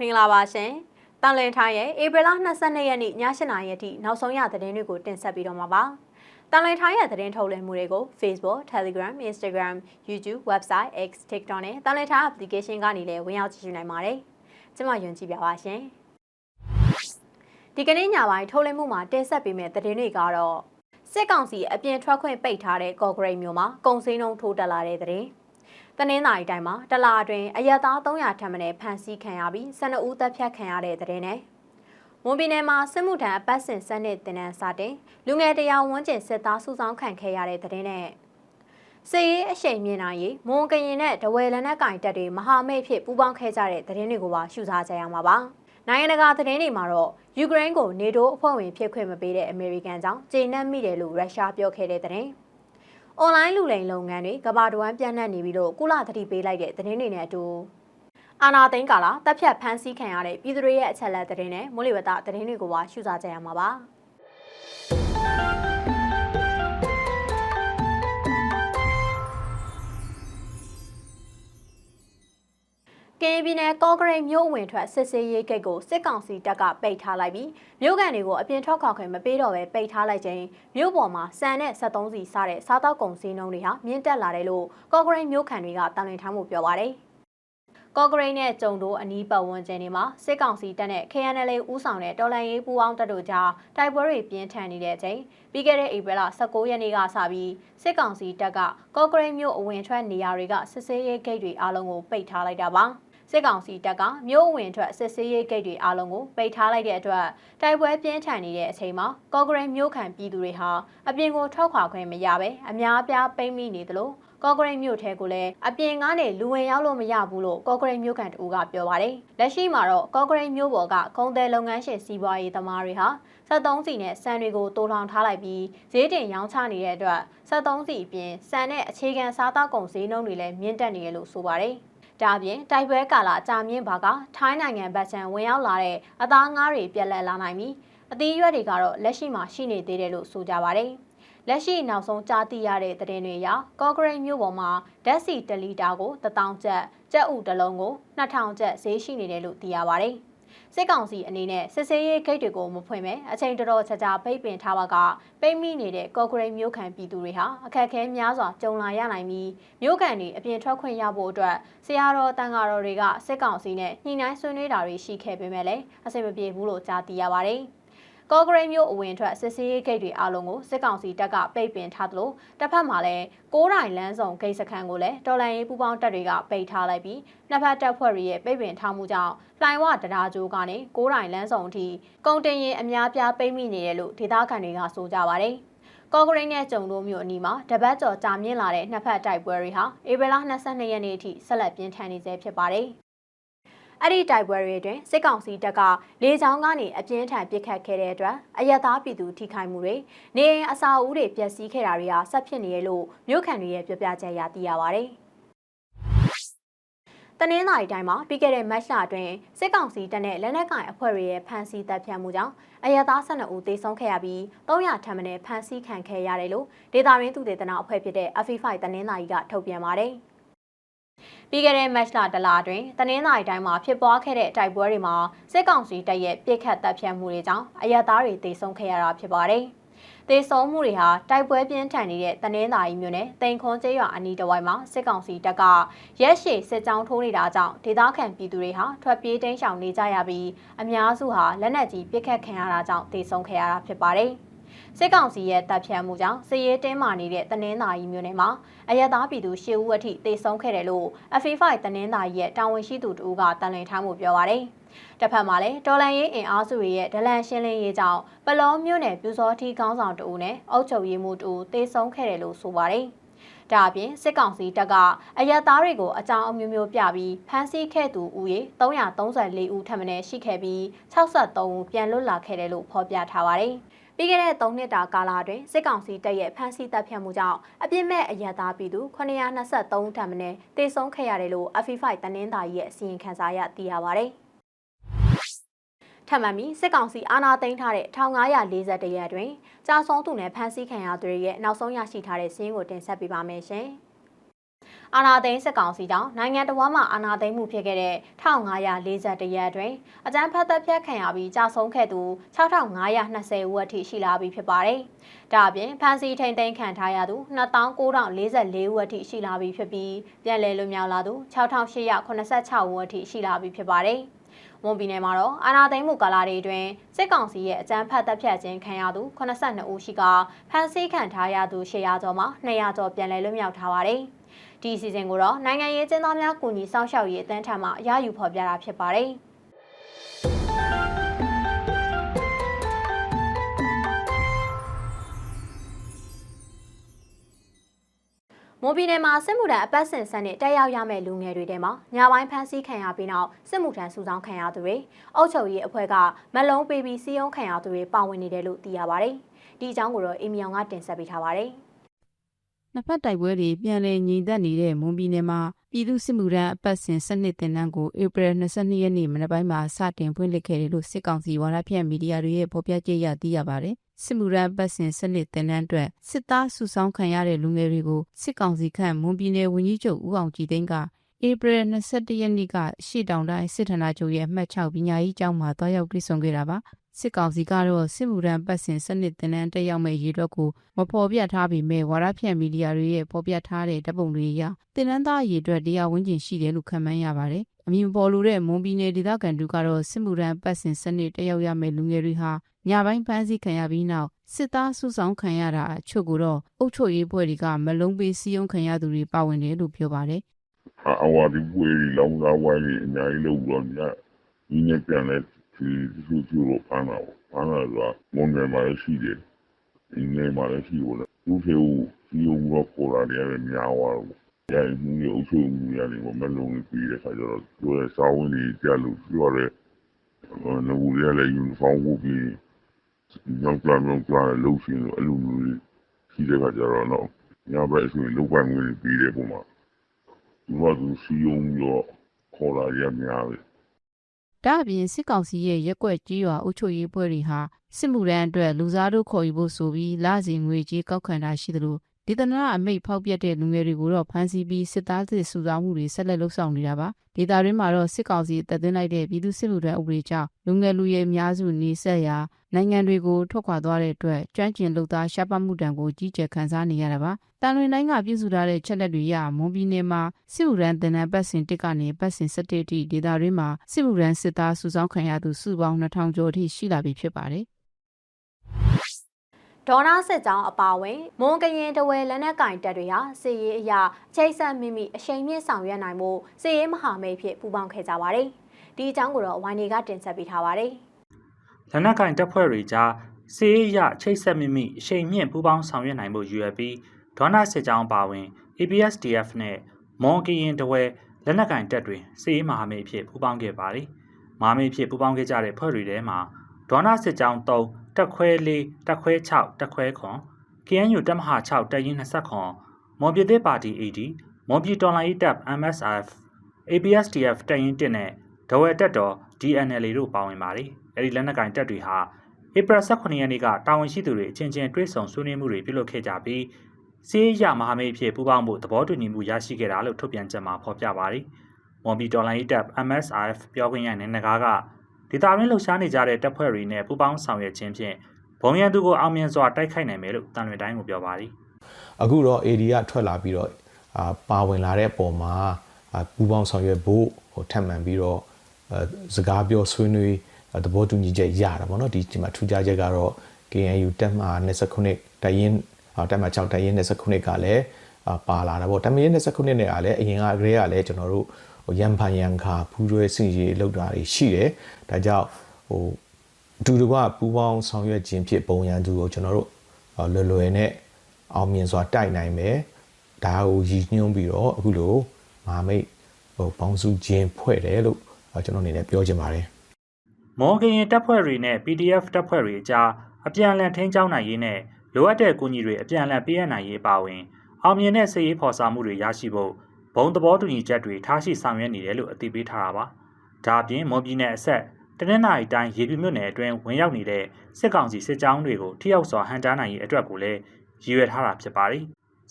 မင်္ဂလာပါရှင်။တန်လင်ထိုင်းရဲ့ဧပြီလ22ရက်နေ့ည8:00နာရီအထိနောက်ဆုံးရသတင်းတွေကိုတင်ဆက်ပြီးတော့မှာပါ။တန်လင်ထိုင်းရဲ့သတင်းထုတ်လွှင့်မှုတွေကို Facebook, Telegram, Instagram, YouTube, Website, X, TikTok နဲ့တန်လင်ထိုင်း application ကနေလည်းဝင်ရောက်ကြည့်ရှုနိုင်ပါတယ်။ကျွန်မယွန်ကြည့်ပြပါရှင်။ဒီကနေ့ညပိုင်းထုတ်လွှင့်မှုမှာတင်ဆက်ပေးမယ့်သတင်းတွေကတော့စစ်ကောင်စီအပြင်ထွက်ခွင့်ပိတ်ထားတဲ့ကော့ဂရိတ်မြို့မှာကုန်စည်နှုန်းထိုးတက်လာတဲ့သတင်း။ တနင်္သာရီတိုင်းမှာတလာအတွင်းအရက်သား300ထပ်မံဖမ်းဆီးခံရပြီး12ဦးတပ်ဖြတ်ခံရတဲ့တဲ့နဲ့မွန်ပြည်နယ်မှာစစ်မှုထမ်းအပတ်စဉ်စနစ်တင်နန်းစတင်လူငယ်တရားဝန်းကျင်စစ်သားစုဆောင်းခံခဲ့ရတဲ့တဲ့နဲ့စေရေးအရှိန်မြင့်နိုင်ရေးမွန်ကရင်နဲ့ဒဝယ်လန်နဲ့ကင်တက်တွေမဟာမိတ်ဖြစ်ပူးပေါင်းခဲ့ကြတဲ့သတင်းတွေကိုပါရှုစားကြရမှာပါနိုင်ငံတကာသတင်းတွေမှာတော့ယူကရိန်းကိုနေတိုးအဖွဲ့ဝင်ဖြစ်ခွင့်မပေးတဲ့အမေရိကန်ကြောင့်ကျေနပ်မိတယ်လို့ရုရှားပြောခဲ့တဲ့သတင်း။ အွန်လိုင်းလူလိမ်လုပ်ငန်းတွေကဘာတဝမ်းပြန့်နှံ့နေပြီးတော့ကုလသတိပေးလိုက်တဲ့သတင်းတွေနဲ့အတူအာနာသိန်းကာလာတပ်ဖြတ်ဖမ်းဆီးခံရတဲ့ပြည်သူတွေရဲ့အချက်လက်သတင်းနဲ့မိုးလေဝသသတင်းတွေကိုပါရှုစားကြရမှာပါ ကင်းပြည်နယ်ကော့ဂရိတ်မြို့ဝင်ထွက်စစ်စေးရေးဂိတ်ကိုစစ်ကောင်စီတပ်ကပိတ်ထားလိုက်ပြီးမြို့ကန်တွေကိုအပြင်ထွက်ခွာခွင့်မပေးတော့ဘဲပိတ်ထားလိုက်ခြင်းမြို့ပေါ်မှာစံနဲ့73စီစတဲ့စားတောက်ကုန်စည်နှုန်းတွေဟာမြင့်တက်လာတယ်လို့ကော့ဂရိတ်မြို့ခံတွေကတန်လွင်ထားမှုပြောပါတယ်။ကော့ဂရိတ်နဲ့ကျုံတို့အနီးပတ်ဝန်းကျင်တွေမှာစစ်ကောင်စီတပ်နဲ့ KNL ဦးဆောင်တဲ့တော်လှန်ရေးပူးပေါင်းတပ်တို့ကြားတိုက်ပွဲတွေပြင်းထန်နေတဲ့အချိန်ပြီးခဲ့တဲ့ဧပြီလ19ရက်နေ့ကစပြီးစစ်ကောင်စီတပ်ကကော့ဂရိတ်မြို့အဝင်ထွက်နေရာတွေကစစ်ဆေးရေးဂိတ်တွေအားလုံးကိုပိတ်ထားလိုက်တာပါ။ စစ်ကောင်စီတပ်ကမြို့ဝင်ထွက်စစ်ဆေးရေးဂိတ်တွေအားလုံးကိုပိတ်ထားလိုက်တဲ့အတွက်တိုက်ပွဲပြင်းထန်နေတဲ့အချိန်မှာကော့ဂရိတ်မြို့ခံပြည်သူတွေဟာအပြင်ကိုထွက်ခွာခွင့်မရဘဲအများအပြားပိတ်မိနေသလိုကော့ဂရိတ်မြို့ထဲကိုလည်းအပြင်ကနေလူဝင်ရောက်လို့မရဘူးလို့ကော့ဂရိတ်မြို့ခံတူကပြောပါတယ်။လက်ရှိမှာတော့ကော့ဂရိတ်မြို့ပေါ်ကကုန်သည်လုပ်ငန်းရှင်စီးပွားရေးသမားတွေဟာ73စီနဲ့စံတွေကိုတိုးထောင်ထားလိုက်ပြီးဈေးတင်ရောင်းချနေတဲ့အတွက်73စီအပြင်စံနဲ့အခြေခံစားသောက်ကုန်ဈေးနှုန်းတွေလည်းမြင့်တက်နေရလို့ဆိုပါတယ်။ ဒါပြင်တိုက်ပွဲကာလကြာမြင့်ပါကထိုင်းနိုင်ငံဗတ်ချံဝင်ရောက်လာတဲ့အသားငါးတွေပြက်လက်လာနိုင်ပြီးအသီးရွက်တွေကတော့လက်ရှိမှာရှိနေသေးတယ်လို့ဆိုကြပါတယ်။လက်ရှိနောက်ဆုံးကြားသိရတဲ့သတင်းတွေအရကော့ဂရိတ်မြို့ပေါ်မှာဓာတ်ဆီ1လီတာကို1000ကျပ်ကျပ်ဥတစ်လုံးကို2000ကျပ်ဈေးရှိနေတယ်လို့သိရပါတယ်။ စစ်ကောင်စီအနေနဲ့စစ်ဆေးရေးဂိတ်တွေကိုမဖွင့်ပဲအချိန်တော်တော်ကြာကြာပိတ်ပင်ထားပါကပိတ်မိနေတဲ့ကော့ဂရိတ်မြို့ခံပြည်သူတွေဟာအခက်အခဲများစွာကြုံလာရနိုင်ပြီးမြို့ခံတွေအပြင်ထွက်ခွင့်ရဖို့အတွက်ဆရာတော်တန်ဃာတော်တွေကစစ်ကောင်စီနဲ့ညှိနှိုင်းဆွေးနွေးတာတွေရှိခဲ့ပေမဲ့လည်းအဆင်မပြေဘူးလို့ကြားသိရပါတယ်။ ကော့ဂရိတ်မြို့အဝင်ထွက်စစ်ဆေးရေးဂိတ်တွေအားလုံးကိုစစ်ကောင်စီတပ်ကပိတ်ပင်ထားသလိုတစ်ဖက်မှာလည်းကိုးတိုင်လမ်းဆောင်ဂိတ်စခန်းကိုလည်းတော်လန်ရေးပူပေါင်းတပ်တွေကပိတ်ထားလိုက်ပြီးနှစ်ဖက်တပ်ဖွဲ့တွေရဲ့ပိတ်ပင်ထားမှုကြောင့်လှိုင်ဝတရားကျိုးကနေကိုးတိုင်လမ်းဆောင်အထိကုန်တင်ရင်အများပြားပိတ်မိနေတယ်လို့ဒေသခံတွေကဆိုကြပါတယ်ကော့ဂရိတ်နဲ့ကျုံတို့မြို့အနီးမှာတပတ်ကျော်ကြာမြင့်လာတဲ့နှစ်ဖက်တိုက်ပွဲတွေဟာဧပြီလ22ရက်နေ့အထိဆက်လက်ပြင်းထန်နေဆဲဖြစ်ပါတယ်။ အဲ့ဒီတိုက်ပွဲတွေအတွင်းစစ်ကောင်စီတပ်ကလေကြောင်းကနေအပြင်းထန်ပစ်ခတ်ခဲ့တဲ့အတွက်အယက်သားပြည်သူထိခိုက်မှုတွေနေအိမ်အဆောက်အဦတွေပျက်စီးခဲ့တာတွေဟာဆက်ဖြစ်နေရလို့မြို့ခံတွေရဲ့ပြောပြချက်အရသိရပါဗျ။တနင်္လာရီတိုင်းမှာပြီးခဲ့တဲ့မတ်လအတွင်းစစ်ကောင်စီတပ်နဲ့လက်နက်ကင်အဖွဲ့တွေရဲ့ဖမ်းဆီးတပ်ဖြတ်မှုကြောင့်အရသား12ဦးသေဆုံးခဲ့ရပြီး300ထပ်မံဖမ်းဆီးခံခဲ့ရတယ်လို့ဒေတာရင်းသူတေသနာအဖွဲ့ဖြစ်တဲ့ FI5 တနင်္လာရီကထုတ်ပြန်ပါတယ်။ ပြီးခဲ့တဲ့မတ်လတလအတွင်းတနင်္လာရီတိုင်းမှာဖြစ်ပွားခဲ့တဲ့တိုက်ပွဲတွေမှာစစ်ကောင်စီတပ်ရဲ့ပြစ်ခတ်တပ်ဖြတ်မှုတွေကြောင့်အရက်သားတွေတေဆုံးခဲ့ရတာဖြစ်ပါတယ်။တေဆုံးမှုတွေဟာတိုက်ပွဲပြင်းထန်နေတဲ့တနင်္သာရီမြို့နယ်တိန်ခွန်ကျေးရွာအနီးတစ်ဝိုက်မှာစစ်ကောင်စီတပ်ကရက်ရှည်စစ်ကြောင်းထိုးနေတာကြောင့်ဒေသခံပြည်သူတွေဟာထွက်ပြေးတိမ်းရှောင်နေကြရပြီးအများစုဟာလက်နက်ကြီးပစ်ခတ်ခံရတာကြောင့်တေဆုံးခဲ့ရတာဖြစ်ပါတယ်။ စစ်ကောင်စီရဲ့တပ်ဖြတ်မှုကြောင့်စစ်ရေးတင်းမာနေတဲ့တနင်္သာရီမြို့နယ်မှာအရသာပြည်သူရှစ်ဦးအထိသေဆုံးခဲ့တယ်လို့ FA5 တနင်္သာရီရဲ့တာဝန်ရှိသူတို့ကတန်လွင်ထားမှုပြောပါရယ်တစ်ဖက်မှာလည်းတော်လန်ရေးအင်အားစုတွေရဲ့ဒလန်ရှင်းလင်းရေးကြောင့်ပလောမြို့နယ်ပြူစောထီကောင်းဆောင်တူနဲ့အုပ်ချုပ်ရေးမှူးတူသေဆုံးခဲ့တယ်လို့ဆိုပါတယ်။ဒါအပြင်စစ်ကောင်စီတပ်ကအရက်သားတွေကိုအကြောင်းအမျိုးမျိုးပြပြီးဖမ်းဆီးခဲ့သူဦးရေ334ဦးထပ်မံရှိခဲ့ပြီး63ဦးပြန်လွတ်လာခဲ့တယ်လို့ဖော်ပြထားပါတယ်။ ပြီးခဲ့တဲ့3နှစ်တာကာလအတွင်းစစ်ကောင်စီတပ်ရဲ့ဖမ်းဆီးတပ်ဖြတ်မှုကြောင့်အပြစ်မဲ့အရသာပြည်သူ923ထပ်မံတေဆုံးခဲ့ရတယ်လို့ FI5 တနင်္သာရီရဲ့အစီရင်ခံစာအရသိရပါဗျ။ထပ်မံပြီးစစ်ကောင်စီအာဏာသိမ်းထားတဲ့1940ရက်တွင်ကြာဆုံးသူနဲ့ဖမ်းဆီးခံရသူတွေရဲ့နောက်ဆုံးရရှိထားတဲ့စီးရင်ကိုတင်ဆက်ပေးပါမယ်ရှင်။ အာနာသိန်းစစ်ကောင်စီကြောင့်နိုင်ငံတော်မှာအာနာသိန်းမှုဖြစ်ခဲ့တဲ့1541ရက်အတွင်းအကြမ်းဖက်တပ်ဖြတ်ခံရပြီးကြာဆုံးခဲ့သူ6520ဦးအထိရှိလာပြီဖြစ်ပါတယ်။ဒါအပြင်ဖမ်းဆီးထိန်သိမ်းခံထားရသူ2944ဦးအထိရှိလာပြီဖြစ်ပြီးပြည်လဲလွတ်မြောက်လာသူ6886ဦးအထိရှိလာပြီဖြစ်ပါတယ်။မွန်ပြည်နယ်မှာတော့အာနာသိန်းမှုကာလတွေအတွင်းစစ်ကောင်စီရဲ့အကြမ်းဖက်တပ်ဖြတ်ခြင်းခံရသူ82ဦးရှိကဖမ်းဆီးခံထားရသူ800ကျော်မှာ200ကျော်ပြန်လည်လွတ်မြောက်ထားပါတယ်။ ဒီအစီအစဉ်ကိုတော့နိုင်ငံရေးကျင်းသားများကူညီစောင့်ရှောက်ရေးအသင်းထံမှရယူဖော်ပြတာဖြစ်ပါတယ်။မိုးပြည်နယ်မှာစစ်မှုထမ်းအပတ်စဉ်စနစ်တက်ရောက်ရမယ့်လူငယ်တွေထဲမှာညပိုင်းဖမ်းဆီးခံရပြီးနောက်စစ်မှုထမ်းစုဆောင်းခံရသူတွေအုပ်ချုပ်ရေးအဖွဲ့ကမလုံးပေးပြီးစီးရုံးခံရသူတွေပါဝင်နေတယ်လို့သိရပါတယ်။ဒီအကြောင်းကိုတော့အီမီယောင်ကတင်ဆက်ပေးထားပါတယ်။ နှစ်ဖက်တိုက်ပွဲတွေပြန်လည်ငြိမ်သက်နေတဲ့မွန်ပြည်နယ်မှာပြည်သူစစ်မှုထမ်းအပတ်စဉ်စနစ်တင်နန်းကိုဧပြီ22ရက်နေ့မနက်ပိုင်းမှာစတင်ဖွင့်လှစ်ခဲ့တယ်လို့စစ်ကောင်စီဝါဒဖြန့်မီဒီယာတွေရဲ့ဖော်ပြချက်အရသိရပါတယ်။စစ်မှုထမ်းအပတ်စဉ်စနစ်တင်နန်းအတွက်စစ်သားစုဆောင်းခံရတဲ့လူငယ်တွေကိုစစ်ကောင်စီခန့်မွန်ပြည်နယ်ဝန်ကြီးချုပ်ဦးအောင်ကြည်သိန်းကဧပြီ22ရက်နေ့ကရှေ့တောင်တိုင်းစစ်ဌာနချုပ်ရဲ့အမှတ်6ပညာရေးကျောင်းမှာတွားရောက်တွေ့ဆုံခဲ့တာပါ။ စစ်ကောင်စီကတော့စစ်မှုထမ်းပတ်စဉ်စနစ်တင်နန်းတက်ရောက်မဲ့ရေအတွက်ကိုမဖော်ပြထားပေမဲ့ဝါရဖြန့်မီဒီယာတွေရဲ့ဖော်ပြထားတဲ့ဓာတ်ပုံတွေအရတင်နန်းသားရေအတွက်တရားဝင်ကျင်ရှိတယ်လို့ခန့်မှန်းရပါတယ်။အမည်မပေါ်လို့တဲ့မွန်ပြည်နယ်ဒေသခံတို့ကတော့စစ်မှုထမ်းပတ်စဉ်စနစ်တက်ရောက်ရမဲ့လူငယ်တွေဟာညပိုင်းဖမ်းဆီးခံရပြီးနောက်စစ်သားစုဆောင်ခံရတာအချို့ကိုတော့အုပ်ချုပ်ရေးဖွဲ့တွေကမလုံးပေးစီယုံခံရသူတွေပါဝင်တယ်လို့ပြောပါတယ်အဝါဒီပွေးလောင်းသားဝိုင်းကြီးအများကြီးလို့တော့ညဒီနေ့ပြန်လဲ ဒီသူသူလို့ဖမ်းတာပေါ့ဖမ်းတာကမွန်တယ်မှာလည်းရှိတယ်ဒီနေ့မှာလည်းရှိလို့သူ့ဖေဦးဒီုံတော့ပေါ်လာတယ်လည်းများသွားတော့ရိုင်းမှုရအုပ်ချုပ်မှုရတယ်ပေါ့မလုံးပြီးတဲ့ခါကျတော့သူရဲ့စာဝန်ကြီးကြလို့သူရတဲ့ငူရလည်းယူနီဖောင်းဝတ်ပြီးညောင်ကလမြောင်ကလလှုပ်ရှင်လို့အလိုမျိုးရှိတဲ့ခါကျတော့တော့ညဘက်ဆိုရင်လုတ်ပိုင်ဝင်ပြီးတဲ့ပုံမှာသူကသူစီယုံရောခေါ်လာရများပဲ။ ဒါအပြင်စစ်ကောင်စီရဲ့ရက်ွက်ကြီးရွာအုပ်ချုပ်ရေးဖွဲ့တွေဟာစစ်မှုရန်အတွက်လူစားတို့ခေါ်ယူဖို့ဆိုပြီးလစီငွေကြေးကောက်ခံတာရှိသလို ဒေသနာအမိတ်ဖောက်ပြတ်တဲ့လူငယ်တွေကိုတော့ဖမ်းဆီးပြီးစစ်သားစစ်စုဆောင်မှုတွေဆက်လက်လှုပ်ဆောင်နေတာပါဒေတာရင်းမှာတော့စစ်ကောင်စီတပ်သွင်းလိုက်တဲ့ပြည်သူစစ်မှုထမ်းဥပဒေကြောင့်လူငယ်လူရွယ်အများစုနေဆက်ရာနိုင်ငံတွေကိုထွက်ခွာသွားတဲ့အတွက်ကျွမ်းကျင်လုပ်သားရှားပါမှုတံကိုကြီးကျယ်ခန်းစားနေရတာပါတန်လွင်တိုင်းကပြုစုထားတဲ့ချက်လက်တွေရမွန်ပြည်နယ်မှာစစ်မှုရန်တင်နန်းပတ်စဉ်တစ်ကနေပတ်စဉ်17အထိဒေတာရင်းမှာစစ်မှုရန်စစ်သားစုဆောင်ခံရသူစုပေါင်း2000ကျော်အထိရှိလာပြီဖြစ်ပါတယ် ဒေါနာစစ်ကြောင်းအပါအဝင်မွန်ကရင်တဝဲလက်နက်ကင်တပ်တွေဟာစစ်ရေးအရာချိတ်ဆက်မိမိအချိန်မြင့်ဆောင်ရွက်နိုင်မှုစစ်ရေးမဟာမိတ်ဖြစ်ပူးပေါင်းခဲ့ကြပါတယ်။ဒီအကြောင်းကိုတော့ဝိုင်းနေကတင်ဆက်ပေးထားပါတယ်။လက်နက်ကင်တပ်ဖွဲ့တွေကြားစီးရေးရချိတ်ဆက်မိမိအချိန်မြင့်ပူးပေါင်းဆောင်ရွက်နိုင်မှုရွယ်ပြီးဒေါနာစစ်ကြောင်းပါဝင် ABSDF နဲ့မွန်ကရင်တဝဲလက်နက်ကင်တပ်တွေစီးရေးမဟာမိတ်အဖြစ်ပူးပေါင်းခဲ့ပါတယ်။မဟာမိတ်အဖြစ်ပူးပေါင်းခဲ့ကြတဲ့ဖွဲ့တွေထဲမှာဒေါနာစစ်ကြောင်း3 တက်ခွဲ4တက်ခွဲ6တက်ခွဲခွန် KNU တပ်မဟာ6တပ်ရင်း20ခွန်မွန်ပြည်သစ်ပါတီ AD မွန်ပြည်တော်လှန်ရေးတပ် MSF ABSDF တပ်ရင်း1နဲ့ဒဝဲတက်တော် DNLA တို့ပါဝင်ပါတယ်။အဲဒီလက်နက်ကင်တပ်တွေဟာဧပြီ18ရက်နေ့ကတာဝန်ရှိသူတွေအချင်းချင်းတွဲဆုံဆွေးနွေးမှုတွေပြုလုပ်ခဲ့ကြပြီးစီးရမဟာမိတ်အဖြစ်ပူးပေါင်းဖို့သဘောတူညီမှုရရှိခဲ့တာလို့ထုတ်ပြန်ချက်မှာဖော်ပြပါတယ်။မွန်ပြည်တော်လှန်ရေးတပ် MSF ပြောခွင့်ရနေနဂါက ဒေတာရင်းလှုပ်ရှားနေကြတဲ့တပ်ဖွဲ့တွေနဲ့ပူးပေါင်းဆောင်ရွက်ခြင်းဖြင့်ဘုံရန်သူကိုအောင်မြင်စွာတိုက်ခိုက်နိုင်မယ်လို့တန်လွင်တိုင်းကိုပြောပါတယ်။အခုတော့ AD ကထွက်လာပြီးတော့အာပါဝင်လာတဲ့ပုံမှာအာပူပေါင်းဆောင်ရွက်ဖို့ဟိုထပ်မံပြီးတော့အဲစကားပြောဆွေးနွေးသဘောတူညီချက်ရတာပေါ့နော်ဒီဒီမှာထူးခြားချက်ကတော့ KNU တက်မှာ29တရင်တက်မှာ6တရင်29ကလည်းအာပါလာတာပေါ့တမရင်29နဲ့ကလည်းအရင်ကကလေးကလည်းကျွန်တော်တို့ ဟိုရန်ဖန်ရန်ခါဖူးရွဲစင်ရီလောက်တာတွေရှိတယ်ဒါကြောင့်ဟိုအတူတကွပူပေါင်းဆောင်ရွက်ခြင်းဖြစ်ပုံရန်သူကိုကျွန်တော်တို့လွယ်လွယ်နဲ့အောင်မြင်စွာတိုက်နိုင်မယ်ဒါကိုရည်ညွှန်းပြီးတော့အခုလိုမဟာမိတ်ဟိုပေါင်းစုခြင်းဖွဲ့တယ်လို့ကျွန်တော်အနေနဲ့ပြောချင်ပါတယ်မော်ကရင်တပ်ဖွဲ့တွေနဲ့ PDF တပ်ဖွဲ့တွေအကြားအပြန်အလှန်ထိန်းကျောင်းနိုင်ရေးနဲ့လိုအပ်တဲ့ကူညီတွေအပြန်အလှန်ပေးအပ်နိုင်ရေးပါဝင်အောင်မြင်တဲ့စစ်ရေးဖော်ဆောင်မှုတွေရရှိဖို့ ဘုံသဘောတူညီချက်တွေထားရှိဆောင်ရွက်နေတယ်လို့အသိပေးထားတာပါ။ဒါအပြင်မွန်ပြည်နယ်အဆက်တနင်္လာရီတိုင်းရေပြူမြို့နယ်အတွင်းဝင်ရောက်နေတဲ့စစ်ကောင်စီစစ်ကြောင်းတွေကိုထိရောက်စွာဟန်တားနိုင်ရေးအတွက်ကိုလည်းရည်ရွယ်ထားတာဖြစ်ပါတယ်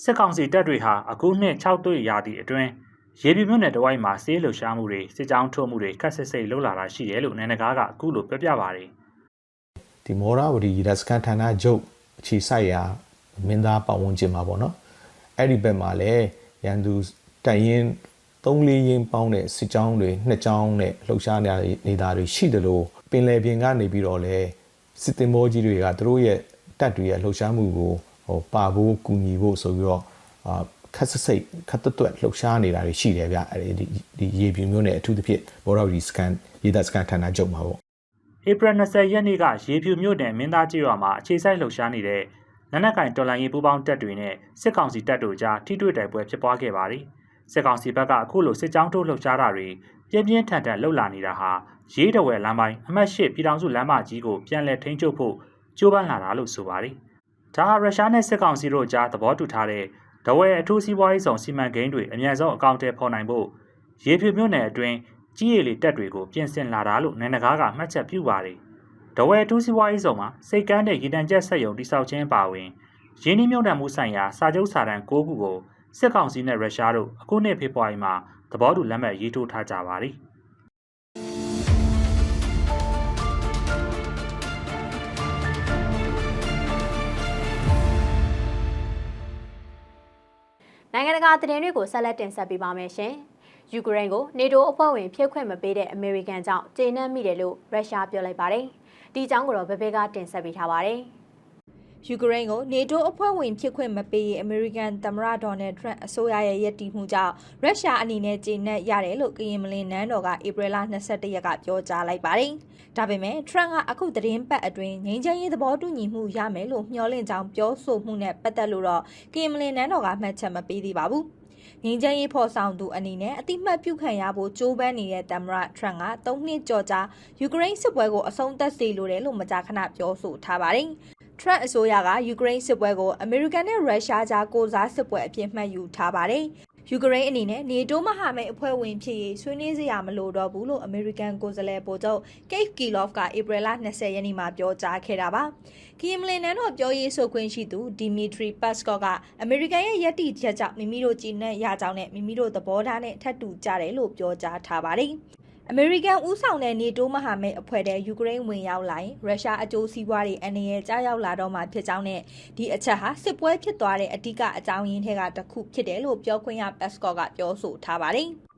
စစ်ကောင်စီတပ်တွေဟာအခုနှစ်6တွေ့ရာသီအတွင်းရေပြူမြို့နယ်တဝိုက်မှာစေးလှုပ်ရှားမှုတွေစစ်ကြောင်းထိုးမှုတွေခက်ဆစ်စိတ်လှုပ်လာတာရှိတယ်လို့နိုင်ငံကားကအခုလိုပြောပြပါတယ်ဒီမောရဝတီရစကန်ဌာနချုပ်အခြေစိုက်ရာမင်းသားပတ်ဝန်းကျင်မှာပေါ့နော်အဲ့ဒီဘက်မှာလည်းရန်သူ တန်ရင်3လေးရင်ပေါင်းတဲ့စစ်ကြောင်းတွေနှစ်ကြောင်းနဲ့လှုပ်ရှားနေနေတာတွေရှိတယ်လို့ပင်လယ်ပြင်ကနေပြီးတော့လဲစစ်တင်မောကြီးတွေကသူတို့ရဲ့တပ်တွေရဲ့လှုပ်ရှားမှုကိုဟိုပါဖို့ကူညီဖို့ဆိုပြီးတော့အာခက်ဆစ်စိတ်ခက်တွတ်တွတ်လှုပ်ရှားနေတာတွေရှိတယ်ဗျအဲ့ဒီဒီရေပြူမျိုးနဲ့အထူးသဖြင့်မောရဝတီစကန်ရေတပ်စကန်ဌာနချုပ်မှာပေါ့ဧပြီ20ရက်နေ့ကရေပြူမြို့နယ်မင်းသားကျေးရွာမှာအခြေစိုက်လှုပ်ရှားနေတဲ့လက်နက်ကင်တော်လှန်ရေးပူးပေါင်းတပ်တွေနဲ့စစ်ကောင်စီတပ်တို့ကြားထိတွေ့တိုက်ပွဲဖြစ်ပွားခဲ့ပါတယ်။ စစ်ကောင်စီဘက်ကအခုလိုစစ်ကြောင်းထိုးလှုပ်ရှားတာတွေပြင်းပြင်းထန်ထန်လှုပ်လာနေတာဟာရေးတဝဲလမ်းပိုင်းအမှတ်၈ပြည်ထောင်စုလမ်းမကြီးကိုပြန်လည်ထိန်းချုပ်ဖို့ကြိုးပမ်းလာတာလို့ဆိုပါတယ်။ဒါဟာရုရှားနဲ့စစ်ကောင်စီတို့ကြားသဘောတူထားတဲ့တဝဲအထူးစီးပွားရေးဆောင်စီမံကိန်းတွေအမြန်ဆုံးအကောင့်ထဲပေါ်နိုင်ဖို့ရေပြူမြို့နယ်အတွင်းကြီးရည်လေးတပ်တွေကိုပြင်ဆင်လာတာလို့နိုင်ငံကားကမှတ်ချက်ပြုပါတယ်။ဒဝဲတူးစီးပွားရေးဆောင်မှာစိတ်ကမ်းတဲ့ရေတံကျက်ဆက်ယုံတိစောက်ခြင်းပါဝင်ရင်းနှီးမြှုပ်နှံမှုဆိုင်ရာစာချုပ်စာတမ်း၉ခုကို စစ်ကောင်စီနဲ့ရုရှားတို့အခုနှစ်ဖေဖော်ဝါရီမှာသဘောတူလက်မှတ်ရေးထိုးထားကြပါတယ်။နိုင်ငံတကာသတင်းတွေကိုဆက်လက်တင်ဆက်ပေးပါမယ်ရှင်။ယူကရိန်းကိုနေတိုးအဖွဲ့ဝင်ဖြစ်ခွင့်မပေးတဲ့အမေရိကန်ကြောင့်ကျေနပ်မိတယ်လို့ရုရှားပြောလိုက်ပါတယ်။ဒီအကြောင်းကိုတော့ဗဘေကတင်ဆက်ပေးထားပါတယ်။ ယူကရိန်းကိုနေတိုးအဖွဲ့ဝင်ဖြစ်ခွင့်မပေးရေးအမေရိကန်သမ္မတဒေါ်နယ်ထရန့်အစိုးရရဲ့ရည်တည်မှုကြောင့်ရုရှားအနေနဲ့ကျေနပ်ရတယ်လို့ကရင်မလင်နန်းတော်ကဧပြီလ22ရက်ကပြောကြားလိုက်ပါတယ်။ဒါပေမဲ့ထရန့်ကအခုသတင်းပတ်အတွင်းငြိမ်းချမ်းရေးသဘောတူညီမှုရမယ်လို့မျှော်လင့်ကြောင်းပြောဆိုမှုနဲ့ပတ်သက်လို့တော့ကရင်မလင်နန်းတော်ကမှတ်ချက်မပေးသေးပါဘူး။ငင်းချမ်းရေးဖော်ဆောင်သူအနေနဲ့အတိမတ်ပြုခံရဖို့ကြိုးပမ်းနေတဲ့သမ္မတထရန့်က၃နှစ်ကြော်ကြာယူကရိန်းစစ်ပွဲကိုအဆုံးသတ်စေလိုတယ်လို့မကြာခဏပြောဆိုထားပါတယ်။ Trump အစိုးရကယူကရိန်းစစ်ပွဲကိုအမေရိကန်နဲ့ရုရှားကြားကိုစားစစ်ပွဲအဖြစ်မှတ်ယူထားပါတယ်။ယူကရိန်းအနေနဲ့နေတိုးမဟာမိတ်အဖွဲ့ဝင်ဖြစ်ရေးဆွေးနွေးစရာမလိုတော့ဘူးလို့အမေရိကန်ကိုယ်စားလှယ်ဗိုလ်ချုပ် Keith Kellogg ကဧပြီလ20ရက်နေ့မှာပြောကြားခဲ့တာပါ။ကီယမလင်နန်းတော်ပြောရေးဆိုခွင့်ရှိသူဒီမီထရီပတ်စကော့ကအမေရိကန်ရဲ့ယက်တီချက်ကြောင့်မိမိတို့ကြည်နက်ရကြောင်းနဲ့မိမိတို့သဘောထားနဲ့ထပ်တူကြတယ်လို့ပြောကြားထားပါတယ်။ အမေရိကန်ဦးဆောင်တဲ့နေတိုးမဟာမိတ်အဖွဲ့တဲ့ယူကရိန်းဝင်ရောက်လာရင်ရုရှားအကျိုးစီးပွားတွေအနေနဲ့ကြားရောက်လာတော့မှာဖြစ်ကြောင်းနဲ့ဒီအချက်ဟာစစ်ပွဲဖြစ်သွားတဲ့အဓိကအကြောင်းရင်းထဲကတစ်ခုဖြစ်တယ်လို့ပြောခွင့်ရပတ်စကော့ကပြောဆိုထားပါတယ်။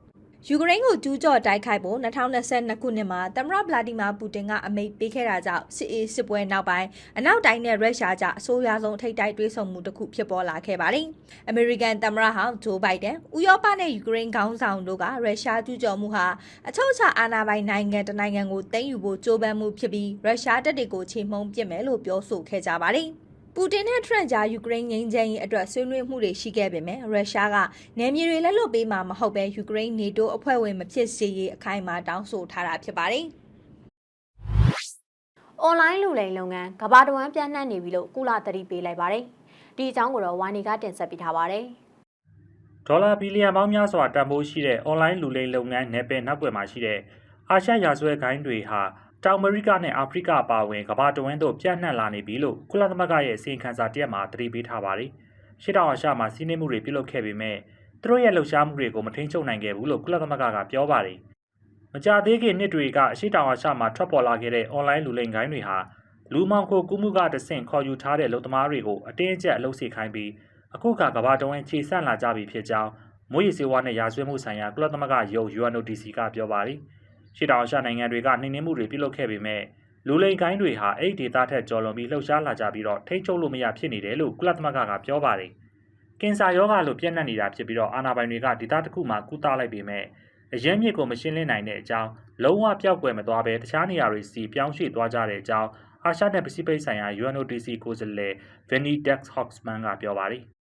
ယူကရိန်းကိုကျူးကျော်တိုက်ခိုက်ဖို့2022ခုနှစ်မှာသမ္မတဗလာဒီမာပူတင်ကအမိန့်ပေးခဲ့တာကြောင့်စစ်အေးစစ်ပွဲနောက်ပိုင်းအနောက်တိုင်းနဲ့ရုရှားကြားအဆိုးရွားဆုံးထိပ်တိုက်တွေးဆုံမှုတစ်ခုဖြစ်ပေါ်လာခဲ့ပါတယ်။အမေရိကန်သမ္မတဟောင်းဂျိုးဘိုက်ဒန်ဥရောပနဲ့ယူကရိန်းခေါင်းဆောင်တို့ကရုရှားကျူးကျော်မှုဟာအချုပ်အခြာအာဏာပိုင်နိုင်ငံတနိုင်ငံကိုသိမ်းယူဖို့ကြိုးပမ်းမှုဖြစ်ပြီးရုရှားတပ်တွေကိုချေမှုန်းပစ်မယ်လို့ပြောဆိုခဲ့ကြပါတယ်။ ပူတင်နဲ့ထရန့်ကြားယူကရိန်းငြိမ်းချမ်းရေးအတွက်ဆွေးနွေးမှုတွေရှိခဲ့ပေမဲ့ရုရှားကနယ်မြေတွေလက်လွတ်ပေးမှာမဟုတ်ဘဲယူကရိန်းနေတိုးအဖွဲ့ဝင်မဖြစ်စေရေးအခိုင်အမာတောင်းဆိုထားတာဖြစ်ပါတယ်။အွန်လိုင်းလူလိမ်လုပ်ငန်းကဘာတဝမ်းပြန့်နှံ့နေပြီလို့ကုလသတိပေးလိုက်ပါတယ်။ဒီအကြောင်းကိုတော့ဝိုင်းနေကတင်ဆက်ပေးထားပါတယ်။ဒေါ်လာဘီလီယံပေါင်းများစွာတန်ဖိုးရှိတဲ့အွန်လိုင်းလူလိမ်လုပ်ငန်းနယ်ပယ်နောက်ွယ်မှာရှိတဲ့အာရှရာဇဝတ်ဂိုင်းတွေဟာ တောင်အမေရိကနဲ့အာဖရိကအပါအဝင်ကမ္ဘာတဝန်းသို့ပြန့်နှံ့လာနေပြီလို့ကုလသမဂ္ဂရဲ့အစီရင်ခံစာတရက်မှာသတိပေးထားပါတယ်။ရှစ်တောင်အာရှမှာစီးနှင်းမှုတွေပြုလုပ်ခဲ့ပေမဲ့သူတို့ရဲ့လှုပ်ရှားမှုတွေကိုမထိန်းချုပ်နိုင်ခဲ့ဘူးလို့ကုလသမဂ္ဂကပြောပါတယ်။မကြသေးခင်နှစ်တွေကအရှိတောင်အာရှမှာထွက်ပေါ်လာခဲ့တဲ့အွန်လိုင်းလူလိမ်ဂိုင်းတွေဟာလူမောင်ခိုကူးမှုကတဆင့်ခေါ်ယူထားတဲ့လုံသမားတွေကိုအတင်းအကျပ်အလုပ်စီခိုင်းပြီးအခုကကမ္ဘာတဝန်းခြေဆန့်လာကြပြီဖြစ်ကြောင်းမွေးရစေဝါနဲ့ရာဇဝတ်မှုဆိုင်ရာကုလသမဂ္ဂယုံ UNODC ကပြောပါတယ်။ ရှစ်တောင်အာရှနိုင်ငံတွေကနှိမ်နင်းမှုတွေပြုလုပ်ခဲ့ပေမဲ့လူလိမ်ကိုင်းတွေဟာအဲ့ဒီဒေသထက်ကျော်လွန်ပြီးလှုပ်ရှားလာကြပြီးတော့ထိန်းချုပ်လို့မရဖြစ်နေတယ်လို့ကုလသမဂ္ဂကပြောပါတယ်။ကင်ဆာရောဂါလိုပြန့်နှံ့နေတာဖြစ်ပြီးတော့အာဏာပိုင်တွေကဒေသတစ်ခုမှာကုသလိုက်ပေမဲ့အရင်မြစ်ကိုမရှင်းလင်းနိုင်တဲ့အကြောင်းလုံးဝပျောက်ကွယ်မသွားဘဲတခြားနေရာတွေစီပြောင်းရွှေ့သွားကြတဲ့အကြောင်းအာရှနဲ့ပစိဖိတ်ဆိုင်ရာ UNODC ကိုယ်စားလှယ် Vinny Dex Hoxman ကပြောပါတယ်။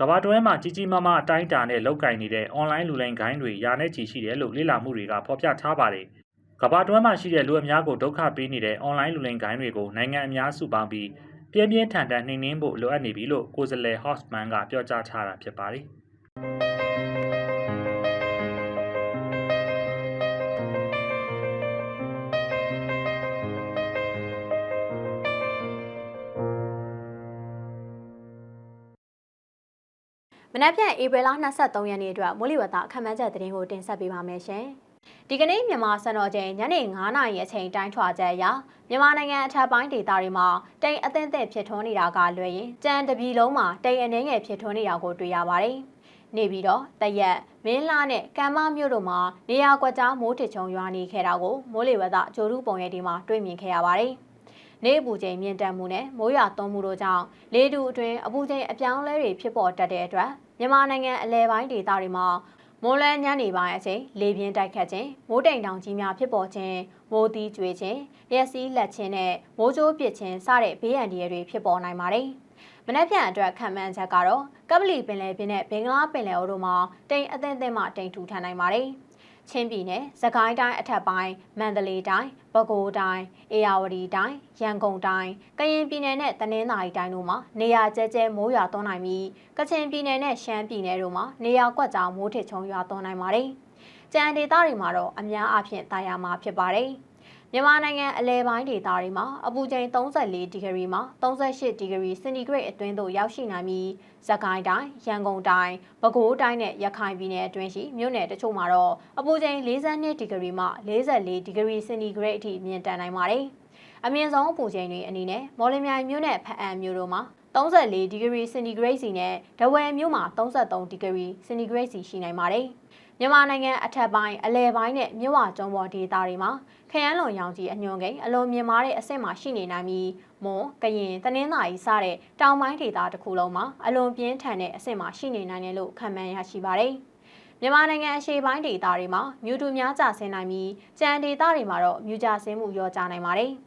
ကမ္ဘာတွဲမှာကြီးကြီးမားမားအတိုင်းအတာနဲ့လောက်ကင်နေတဲ့ online လူလိမ်ဂိုင်းတွေယာနဲ့ချီရှိတယ်လို့လေ့လာမှုတွေကဖော်ပြထားပါတယ်။ကမ္ဘာတွဲမှာရှိတဲ့လူအများကိုဒုက္ခပေးနေတဲ့ online လူလိမ်ဂိုင်းတွေကိုနိုင်ငံအများစုပေါင်းပြီးပြင်းပြင်းထန်ထန်နှိမ်နင်းဖို့လိုအပ်နေပြီလို့ကိုယ်စားလှယ် Hoxman ကပြောကြားထားတာဖြစ်ပါတယ်။ မနက်ဖြန်ဧပြီလ23ရက်နေ့အတွက်မိုးလေဝသအခမ်းအနားချက်သတင်းကိုတင်ဆက်ပေးပါမယ်ရှင်။ဒီကနေ့မြန်မာစံတော်ချိန်ညနေ9:00နာရီအချိန်တိုင်းထွာချက်အရမြန်မာနိုင်ငံအထက်ပိုင်းဒေသတွေမှာတိမ်အသင့်သက်ဖြစ်ထွန်းနေတာကလွယ်ရင်ကြံတပြီလုံးမှာတိမ်အနေငယ်ဖြစ်ထွန်းနေတာကိုတွေ့ရပါတယ်။နေပြီးတော့တရက်မင်းလာနဲ့ကံမမြို့တို့မှာနေရာကွက်ကြားမိုးထစ်ချုံရွာနေခဲ့တာကိုမိုးလေဝသဂျိုရုပုံရိပ်ဒီမှာတွေ့မြင်ခဲ့ရပါတယ်။နေအပူချိန်မြင့်တက်မှုနဲ့မိုးရွာသွန်းမှုတို့ကြောင့်လေတူအတွင်းအပူချိန်အပြောင်းလဲတွေဖြစ်ပေါ်တတ်တဲ့အတွက် မြန်မာနိုင်ငံအလဲပိုင်းဒေသတွေမှာမိုးလန်းညနေပိုင်းအချိန်လေပြင်းတိုက်ခတ်ခြင်းမိုးတိမ်တောင်ကြီးများဖြစ်ပေါ်ခြင်းမိုးသီးကျွေခြင်းရက်စီးလက်ခြင်းနဲ့မိုးကြိုးပစ်ခြင်းစတဲ့ဘေးအန္တရာယ်တွေဖြစ်ပေါ်နိုင်ပါတယ်။မနက်ဖြန်အတွက်ခံမှန်းချက်ကတော့ကပလီပင်လယ်ပြင်နဲ့ဘင်္ဂလားပင်လယ်အော်တို့မှာတိမ်အသင့်အသင့်မှတိမ်ထူထန်နိုင်ပါတယ်။ ချင်းပြည်နယ်၊စကိုင်းတိုင်းအထက်ပိုင်း၊မန္တလေးတိုင်း၊ပဲခူးတိုင်း၊အေရဝတီတိုင်း၊ရန်ကုန်တိုင်း၊ကရင်ပြည်နယ်နဲ့တနင်္သာရီတိုင်းတို့မှာနေရာကျဲကျဲမိုးရွာသွန်းနိုင်ပြီးကချင်ပြည်နယ်နဲ့ရှမ်းပြည်နယ်တို့မှာနေရာကွက်ကြားမိုးထစ်ချုံရွာသွန်းနိုင်ပါတယ်။ကြံဒေသတွေမှာတော့အများအားဖြင့်တာယာမှာဖြစ်ပါတယ်။ မြန်မာနိုင်ငံအလဲပိုင်းဒေသတွေမှာအပူချိန်34ဒီဂရီမှ38ဒီဂရီစင်တီဂရိတ်အတွင်းသို့ရောက်ရှိနိုင်ပြီးစကိုင်းတိုင်း၊ရန်ကုန်တိုင်း၊ပဲခူးတိုင်းနဲ့ရခိုင်ပြည်နယ်အတွင်းရှိမြို့နယ်တချို့မှာတော့အပူချိန်42ဒီဂရီမှ44ဒီဂရီစင်တီဂရိတ်အထိမြင့်တက်နိုင်ပါတယ်။အမြင့်ဆုံးအပူချိန်တွေအနေနဲ့မော်လမြိုင်မြို့နဲ့ဖအံမြို့တို့မှာ34ဒီဂရီစင်တီဂရိတ်စီနဲ့ဒဝယ်မြို့မှာ33ဒီဂရီစင်တီဂရိတ်စီရှိနိုင်ပါတယ်။ မြန်မာနိုင်ငံအထက်ပိုင်းအလဲပိုင်းနဲ့မြဝကျုံပေါ်ဒေသတွေမှာခရမ်းလွန်ရောင်ကြီးအညွန်ကိန်းအလွန်မြင့်မားတဲ့အဆင့်မှာရှိနေနိုင်ပြီးမွန်ကရင်တနင်္သာရီစတဲ့တောင်ပိုင်းဒေသတစ်ခုလုံးမှာအလွန်ပြင်းထန်တဲ့အဆင့်မှာရှိနေနိုင်တယ်လို့ခန့်မှန်းရရှိပါတယ်။မြန်မာနိုင်ငံအရှေ့ပိုင်းဒေသတွေမှာမြူတူများကျဆင်းနိုင်ပြီးကြံဒေသတွေမှာတော့မြူကျဆင်းမှုရောကျနိုင်ပါတယ်။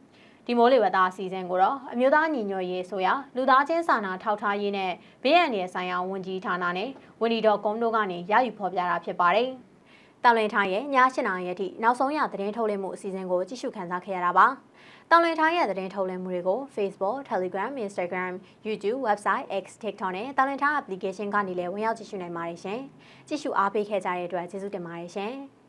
ဒီမိုးလေဝသအစီအစဉ်ကိုတော့အမျိုးသားညီညွတ်ရေးဆိုရာလူသားချင်းစာနာထောက်ထားရေးနဲ့ဘေးအန္တရာယ်ဆိုင်ရာဝန်ကြီးဌာနနဲ့ဝန်ကြီးတော်ကုန်းတို့ကနေရယူဖော်ပြတာဖြစ်ပါတယ်။တောင်လင်ထိုင်းရဲ့ည7နာရီအထိနောက်ဆုံးရသတင်းထုတ်လွှင့်မှုအစီအစဉ်ကိုကြည့်ရှုခန်းစားခဲ့ရတာပါ။တောင်လင်ထိုင်းရဲ့သတင်းထုတ်လွှင့်မှုတွေကို Facebook, Telegram, Instagram, YouTube, Website, X, TikTok နဲ့တောင်လင်ထိုင်း application ကနေလည်းဝင်ရောက်ကြည့်ရှုနိုင်ပါတယ်ရှင်။ကြည့်ရှုအားပေးခဲ့ကြတဲ့အတွက်ကျေးဇူးတင်ပါတယ်ရှင်။